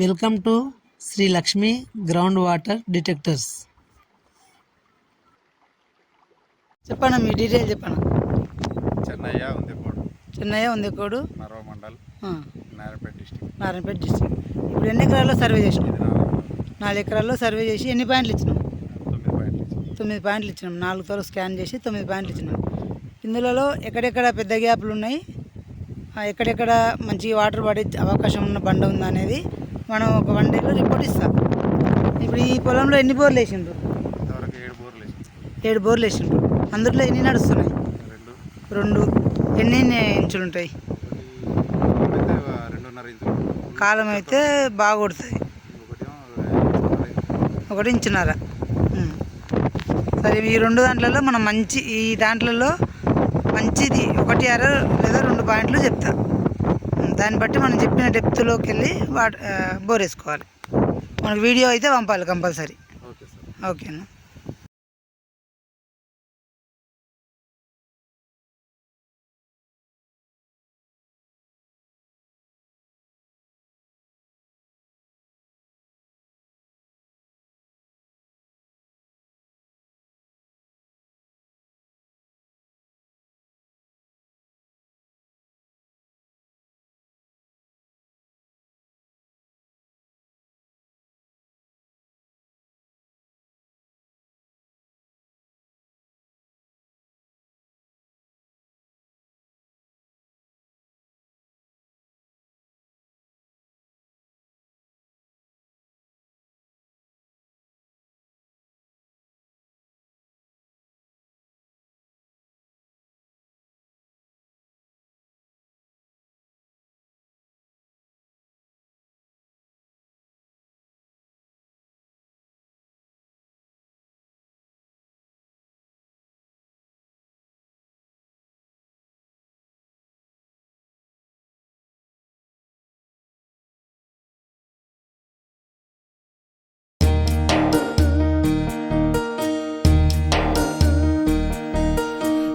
Welcome to Shri Lakshmi ground water detectors చెప్పండి మీ detail చెప్పండి చెన్నయ్య ఉందిపోడు చెన్నయ్య ఉంది కోడు. మరో మండల్ నారాయణపేట డిస్టిక్ నారాయణపేట డిస్ట్రిక్ట్ ఇప్పుడు ఎన్ని ఎకరాల్లో సర్వే చేసినాం నాలుగు ఎకరాల్లో సర్వే చేసి ఎన్ని పాయింట్లు ఇచ్చినాం తొమ్మిది పాయింట్లు. తొమ్మిది పాయింట్లు ఇచ్చినాం. నాలుగు తోలు స్కాన్ చేసి తొమ్మిది పాయింట్లు ఇచ్చినాం. ఇందులో ఎక్కడెక్కడ పెద్ద గ్యాప్లు ఉన్నాయి? ఆ, ఎక్కడెక్కడ మంచి వాటర్ పడే అవకాశం ఉన్న బండ ఉందా అనేది మనం ఒక వన్ డేలో రిపోర్ట్ ఇస్తాం. ఇప్పుడు ఈ పొలంలో ఎన్ని బోర్లు వేసిండ్రు? ఏడు బోర్లు వేసిండ్రు. అందులో ఎన్ని నడుస్తున్నాయి? రెండు. ఎన్ని ఇంచులు ఉంటాయి? కాలం అయితే బాగా కొడుతుంది ఒకటేమో ఒకటి ఇంచున్నర. సరే ఈ రెండు దాంట్లలో మనం మంచి ఈ దాంట్లలో మంచిది ఒకటి అర లేదా రెండు పాయింట్లు చెప్తా. ఉమ్, దాన్ని బట్టి మనం చెప్పిన డెప్త్లోకి వెళ్ళి వాట ఆ, బోర్ వేసుకోవాలి. మనకు వీడియో అయితే పంపాలి కంపల్సరీ. Okay sir. ఓకేనా?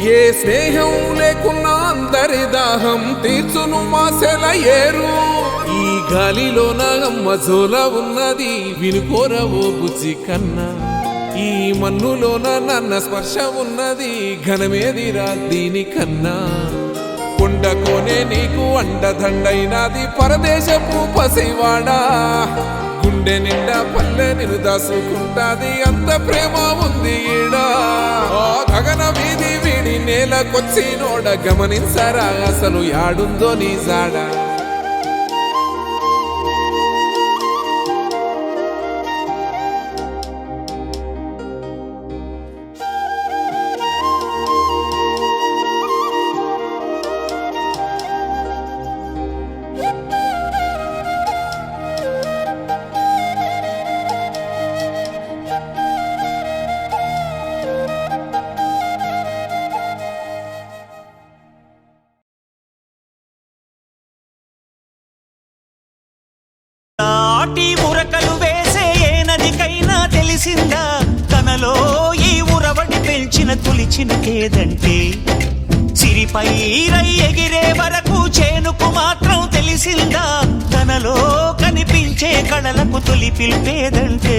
ఏ స్నేహం లేకున్నా అందరి దాహం తీర్చును మాసెల ఈ గాలిలో నా అమ్మ జోల ఉన్నది వినుకోరవో బుజ్జి కన్నా. ఈ మన్నులోన నన్న స్పర్శ ఉన్నది ఘనమేదిరా దీనికన్నా కొండ కోనే నీకు అండదండైనది పరదేశపు పసివాడా. గుండె నిండా పల్లె నిన్ను దాసుకుంటాది అంత ప్రేమ ఉంది ఈడా. వీడి నోడ గమనించరా? అసలు యాడుందో నీ జాడా? తెలిసిందా తనలో ఈ ఉరవడి పెంచిన తొలిచిన కేదంటే. సిరిపై రై ఎగిరే వరకు చేనుకు మాత్రం తెలిసిందా? తనలో కనిపించే కళలకు తొలి పిలిపేదంటే.